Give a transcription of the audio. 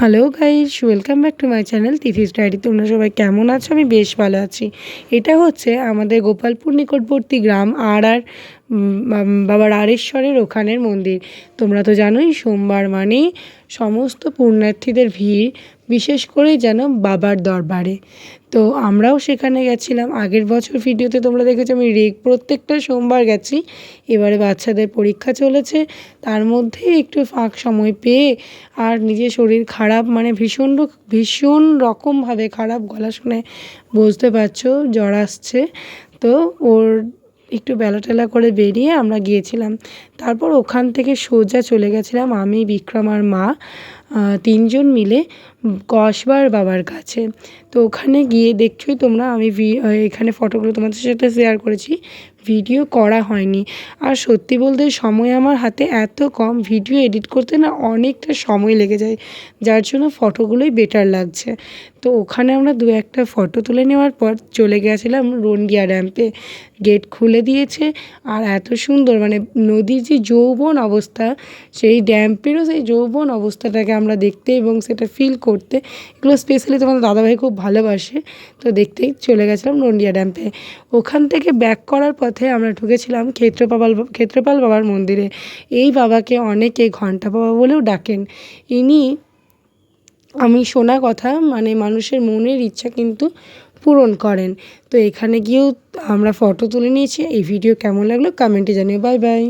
Hello guys welcome back to my channel Tithi's diary তোমরা সবাই কেমন আছো? আমি বেশ ভালো আছি। এটা হচ্ছে আমাদের গোপালপুর নিকটবর্তী গ্রাম, আর আর বাবা রাড়েশ্বরের ওখানের মন্দির। তোমরা তো জানোই সোমবার মানেই সমস্ত পুণ্যার্থীদের ভিড়, বিশেষ করে যেন বাবার দরবারে। তো আমরাও সেখানে গেছিলাম। আগের বছর ভিডিওতে তোমরা দেখেছ, আমি রেগ প্রত্যেকটা সোমবার গেছি। এবারে বাচ্চাদের পরীক্ষা চলেছে। তার মধ্যে একটু ফাঁক সময় পেয়ে আর নিজের শরীর খারাপ মানে ভীষণ ভীষণ রকমভাবে খারাপ গলা শুনে বুঝতে পারছ, জ্বর আসছে। তো ওর একটু বেলা টেলা করে বেরিয়ে আমরা গিয়েছিলাম। তারপর ওখান থেকে সোজা চলে গেছিলাম আমি, বিক্রম আর মা তিনজন মিলে কসবার বাবার কাছে। তো ওখানে গিয়ে দেখছোই তোমরা, আমি এখানে ফটোগুলো তোমাদের সাথে শেয়ার করেছি ভিডিও করা হয়নি। আর সত্যি বলতে সময় আমার হাতে এত কম ভিডিও এডিট করতে না অনেকটা সময় লেগে যায়, যার জন্য ফটোগুলোই বেটার লাগছে। তো ওখানে আমরা দু একটা ফটো তুলে নেওয়ার পর চলে গেছিলাম রন্ডিয়া ড্যাম্পে গেট খুলে দিয়েছে, আর এত সুন্দর মানে নদীর যে যৌবন অবস্থা, সেই ড্যাম্পেরও সেই যৌবন অবস্থাটাকে আমরা দেখতে এবং সেটা ফিল করতে, এগুলো স্পেশালি তোমাদের দাদাভাই খুব ভালোবাসে। তো দেখতেই চলে গেছিলাম নন্ডিয়া ড্যাম্পে। ওখান থেকে ব্যাক করার পথে আমরা ঢুকেছিলাম ক্ষেত্রপাল ক্ষেত্রপাল বাবার মন্দিরে। এই বাবাকে অনেকে ঘণ্টা বাবা বলেও ডাকেন। ইনি, আমি শোনা কথা মানে মানুষের মনের ইচ্ছা কিন্তু পূরণ করেন। তো এখানে গিয়েও আমরা ফটো তুলে নিয়েছি। এই ভিডিও কেমন লাগল কমেন্টে জানিও। Bye bye